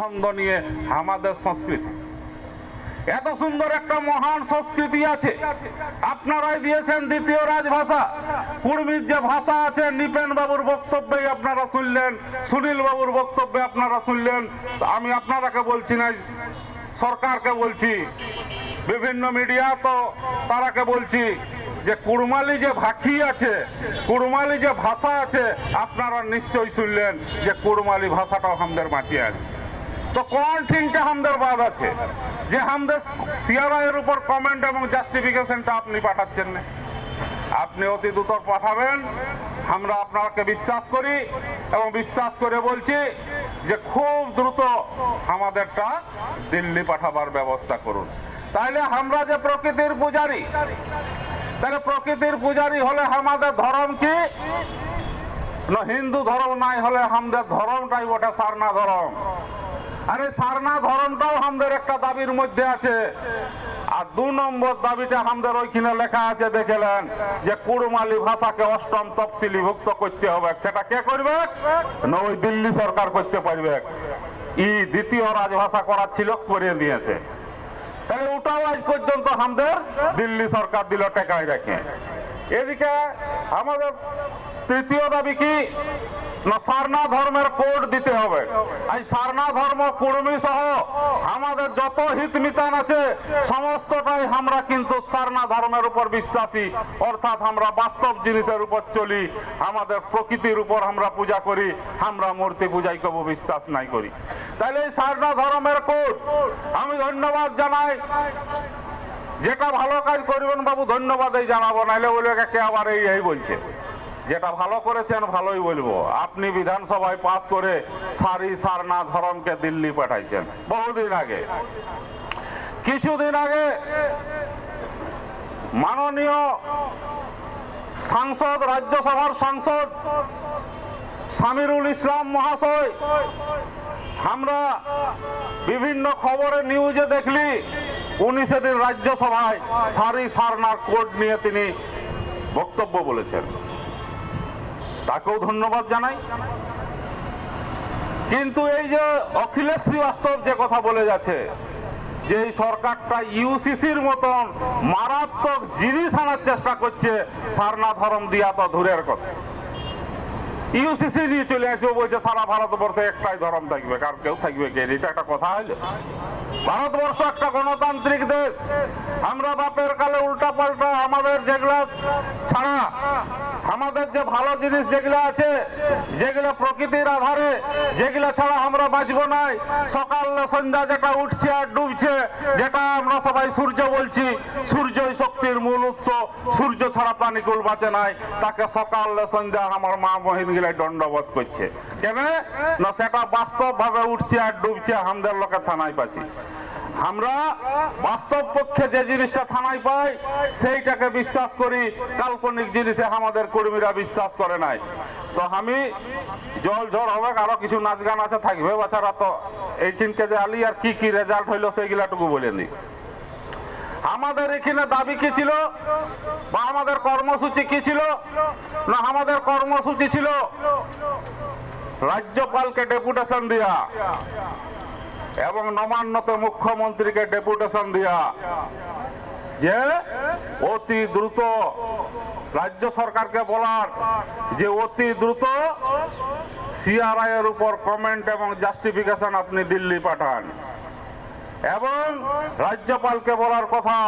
ছন্দ নিয়ে আমাদের সংস্কৃতি। এত সুন্দর একটা মহান সংস্কৃতি আছে। আপনারাই দিয়েছেন দ্বিতীয় রাজভাষা। কুর্মির যে ভাষা আছে নিপেন বাবুর বক্তব্যে আপনারা শুনলেন সুনীল বাবুর বক্তব্যে আপনারা শুনলেন। আমি আপনারাকে বলছি না, সরকারকে বলছি, বিভিন্ন মিডিয়া তো তারাকে বলছি যে কুড়মালি যে ভাষী আছে, কুড়মালি যে ভাষা আছে, আপনারা নিশ্চয়ই শুনলেন যে কুড়মালি ভাষাটাও আমাদের মাটি আছে তো কোন থিংটা আমাদের বাদ আছে? যে আমাদের সিআরআই এর উপর কমেন্ট এবং জাস্টিফিকেশনটা আপনি পাঠাচ্ছেন না। আপনি অতি দ্রুত পাঠাবেন। আমরা আপনাকে বিশ্বাস করি এবং বিশ্বাস করে বলছি যে খুব দ্রুত আমাদেরটা দিল্লি পাঠাবার ব্যবস্থা করুন। তাইলে আমরা যে প্রকৃতির পূজারি তাহলে প্রকৃতির পূজারি হলে আমাদের ধর্ম কি? হিন্দু ধর্ম নাই হলে আমাদের ধর্মটাই ওটা সারনা ধর্ম। আরে সারনা ধর্মটাও আমাদের একটা দাবির মধ্যে আছে। আর দু নম্বর দাবিটা আমাদের ওইখানে লেখা আছে, দেখেলেন, যে কুড়মালি ভাষাকে অষ্টম তফসিলিভুক্ত করতে হবে। সেটা কে করবে? না ওই দিল্লি সরকার করতে পারবে। ই দ্বিতীয় রাজভাষা করার ছিল করে দিয়েছে। তাহলে ওটাও আজ পর্যন্ত আমাদের দিল্লি সরকার দিল টেকায় রেখে। এদিকে আমাদের তৃতীয় দাবি কি? না, সারনা ধর্মের কোড দিতে হবে। এই সারনা ধর্ম কুর্মী সহ আমাদের যত হিত মিতান আছে, সমস্তটাই আমরা কিন্তু সারনা ধর্মের উপর বিশ্বাসী। অর্থাৎ আমরা বাস্তব জিনিসের উপর চলি, আমাদের প্রকৃতির উপর আমরা পূজা করি, আমরা মূর্তি পূজাই কবু বিশ্বাস নাই করি। তাহলে এই সারনা ধর্মের কোড, আমি ধন্যবাদ জানাই। যেটা ভালো কাজ করবেন বাবু ধন্যবাদই জানাব, নাইলে বলবে কে আবার এই এই বলছে। যেটা ভালো করেছেন, ভালোই বলব। আপনি বিধানসভায় পাস করে সারি সারনা ধরমকে দিল্লি পাঠাইছেন, বহুদিন আগে। কিছুদিন আগে মাননীয় সাংসদ, রাজ্যসভার সাংসদ সামিরুল ইসলাম মহাশয়, আমরা বিভিন্ন খবরে নিউজে দেখলি, উনি সেদিন রাজ্যসভায় সারি সারনার কোড নিয়ে তিনি বক্তব্য বলেছেন। তাকেও ধন্যবাদ জানাই। কিন্তু এই যে অখিলেশ শ্রীবাস্তব যে কথা বলে যাচ্ছে, যে এই সরকারটা ইউসিসির মতন মারাত্মক জিনিস আনার চেষ্টা করছে সারনা ধরম দিয়া তো দূরের কথা। ইউসিসি নিয়ে চলে আসবে বলছে, সারা ভারতবর্ষে একটাই ধরম থাকবে, কার কেউ থাকবে কে? এটা একটা কথা হইলে। ভারতবর্ষ একটা গণতান্ত্রিক দেশ। আমরা বাপের কালে উল্টা পাল্টা আমাদের যেগুলা ছাড়া আমাদের যে ভালো জিনিস যেগুলো আছে, যেগুলো প্রকৃতির আধারে, যেগুলো ছাড়া আমরা বাঁচব নাই। সকাল সন্ধ্যা যেটা উঠছে আর ডুবছে, যেটা আমরা সবাই সূর্য বলছি, সূর্যই শক্তির মূল উৎস। সূর্য ছাড়া প্রাণীকুল বাঁচে নাই। তাকে সকাল সন্ধ্যা আমার মা বহিন গিলা দণ্ডবোধ করছে। কেন? না সেটা বাস্তব ভাবে উঠছে আর ডুবছে আমাদের লোকের থানায় পাচ্ছি। আমরা বাস্তব পক্ষে যে জিনিসটা থানায় পাই, সেইটাকে বিশ্বাস করি। কাল্পনিক জিনিসে আমাদের কর্মীরা বিশ্বাস করে নাই। তো আমি জল ঝড় হবে, আরও কিছু নাচ গান আছে, থাকবে বাচ্চারা তো। এই চিনকে যে আলি আর কি কি রেজাল্ট হইল সেইগুলাটুকু বলে নি। আমাদের এখানে দাবি কি ছিল? বা আমাদের কর্মসূচি কি ছিল? না আমাদের কর্মসূচি ছিল, রাজ্যপালকে ডেপুটেশন দেয়া। এবং নবান্নত মুখ্যমন্ত্রীকে ডেপুটেশন দেয়া যে অতি দ্রুত রাজ্য সরকারকে বলার যে অতি দ্রুত সিআরআই এর উপর কমেন্ট এবং জাস্টিফিকেশন আপনি দিল্লি পাঠান। এবং রাজ্যপালকে বলার কথা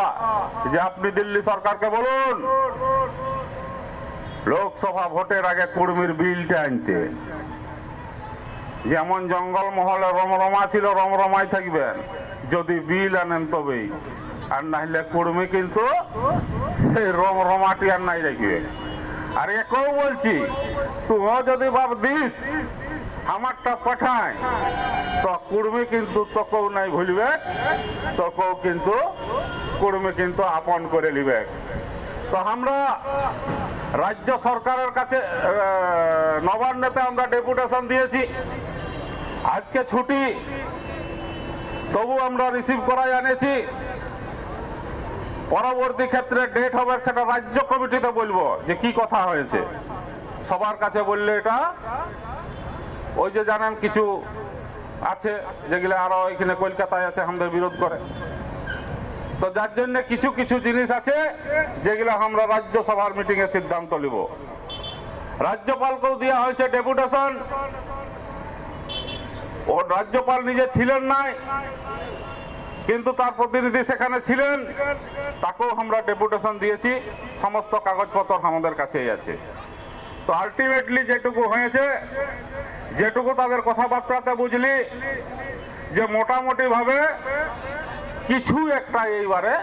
যে আপনি দিল্লি সরকারকে বলুন, লোকসভা ভোটের আগে কুর্মির বিলটা আনতে। যেমন জঙ্গল মহলে রমরমা ছিল, রমরমাই থাকবেন যদি বিল আনেন তবেই। আর নাহলে কুর্মি কিন্তু সেই রমরমাটি আর নাই রাখবে। আর একেও বলছি, তুমিও যদি ভাব দিস, আমারটা পাঠায়, তো কুর্মি কিন্তু তোকেও নাই ভুলবে, তোকেও কিন্তু কুর্মি কিন্তু আপন করে নিবে। তো আমরা রাজ্য সরকারের কাছে নবান্নতে আমরা ডেপুটেশন দিয়েছি। আজকে ছুটি। তবু আমরা রিসিভ করাই আনেছি। পরবর্তী ক্ষেত্রে ডেট হবে সেটা রাজ্য কমিটিতে বলব যে কি কথা হয়েছে। সবার কাছে বললে এটা। ওই যে জানেন কিছু আছে যেগুলো আরও এখানে কলকাতায় আছে, আমাদের বিরোধ করে। তো যার জন্য কিছু কিছু জিনিস আছে যেগুলো আমরা রাজ্যসভার মিটিং এ সিদ্ধান্ত নিব। রাজ্যপালকেও দেওয়া হয়েছে ডেপুটেশন। ও রাজ্যপাল নিজে ছিলেন নাই, কিন্তু তার প্রতিনিধি সেখানে ছিলেন। তাকেও আমরা ডেপুটেশন দিয়েছি, সমস্ত কাগজপত্র আমাদের কাছেই আছে। তো আলটিমেটলি যেটুকু হয়েছে, যেটুকু তাদের কথাবার্তাতে বুঝলি, যে মোটামুটি ভাবে কিছু একটা এইবারে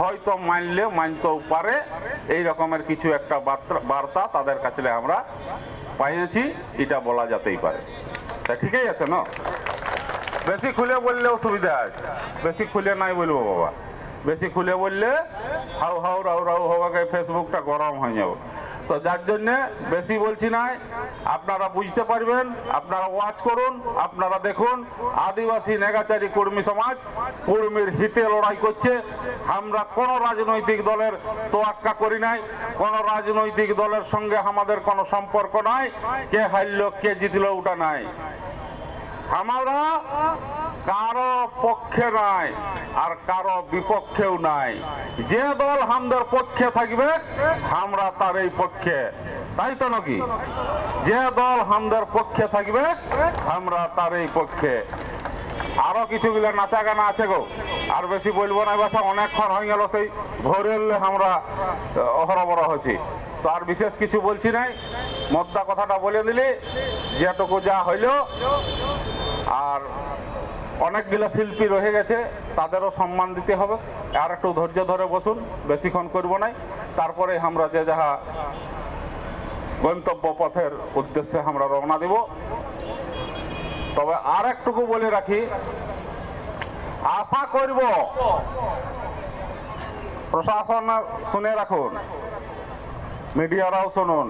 হয়তো মানলে মানতেও পারে, এই রকমের কিছু একটা বার্তা তাদের কাছে আমরা পাইয়েছি, এটা বলা যেতেই পারে। তা ঠিকই আছে না? বেশি খুলে বললে অসুবিধা আছে বেশি খুলে নাই বলব বাবা। বেশি খুলে বললে হাউ হাউ, রাউ রাউ হওয়াকে ফেসবুকটা গরম হয়ে যাবে। তো যার জন্যে বেশি বলছি নাই। আপনারা বুঝতে পারবেন, আপনারা ওয়াচ করুন, আপনারা দেখুন। আদিবাসী নেগাচারী কর্মী সমাজ কর্মীর হিতে লড়াই করছে। আমরা কোনো রাজনৈতিক দলের তোয়াক্কা করি নাই, কোন রাজনৈতিক দলের সঙ্গে আমাদের কোনো সম্পর্ক নাই। কে হারল, কে জিতল, ওটা নাই। আমরা কারও পক্ষে নাই আর কারও বিপক্ষেও নাই। যে দল হামদের পক্ষে থাকবে, আমরা তার এই পক্ষে। তাই তো নাকি? যে দল হামদের পক্ষে থাকবে, আমরা তার এই পক্ষে। আরও কিছুগুলো নাচা গানা আছে গো। আর বেশি বলব না বাসা অনেকক্ষণ হয়ে গেল সেই ভোরের আমরা অহরবর হয়েছি। তো আর বিশেষ কিছু বলছি নাই। মদ্দা কথাটা বলে দিলি, যেটুকু যা হইল, আর অনেকগুলো শিল্পী রয়ে গেছে, তাদেরও সম্মান দিতে হবে। আর একটু ধৈর্য ধরে বসুন, বেশিক্ষণ করব নাই। তারপরে আমরা যে যাহা গন্তব্য পথের উদ্দেশ্যে আমরা রওনা দিব। তবে আর একটুকু বলে রাখি, আশা করব, প্রশাসন শুনে রাখুন, মিডিয়ারাও শুনুন।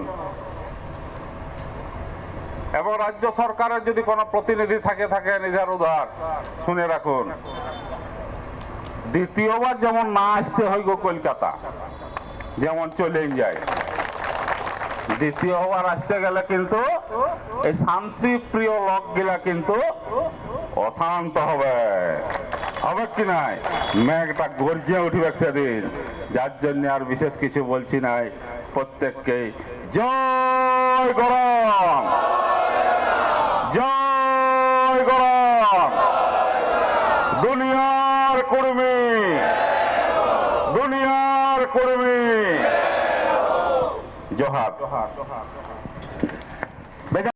এবং রাজ্য সরকারের যদি কোনো প্রতিনিধি থাকে থাকে নিজের উধার শুনে রাখুন। দ্বিতীয়বার যেমন না আসতে গো কলকাতা, যেমন চলে যায়। দ্বিতীয়বার আসতে গেলে কিন্তু এই শান্তি প্রিয় লোকগুলা কিন্তু অশান্ত হবে। হবে কি নাই? মেঘটা গর্জে উঠবে সেদিন। যার জন্য আর বিশেষ কিছু বলছি নাই। প্রত্যেককে জয় গরম জয় গরম দুনিয়ার কর্মী কর্মী জোহার।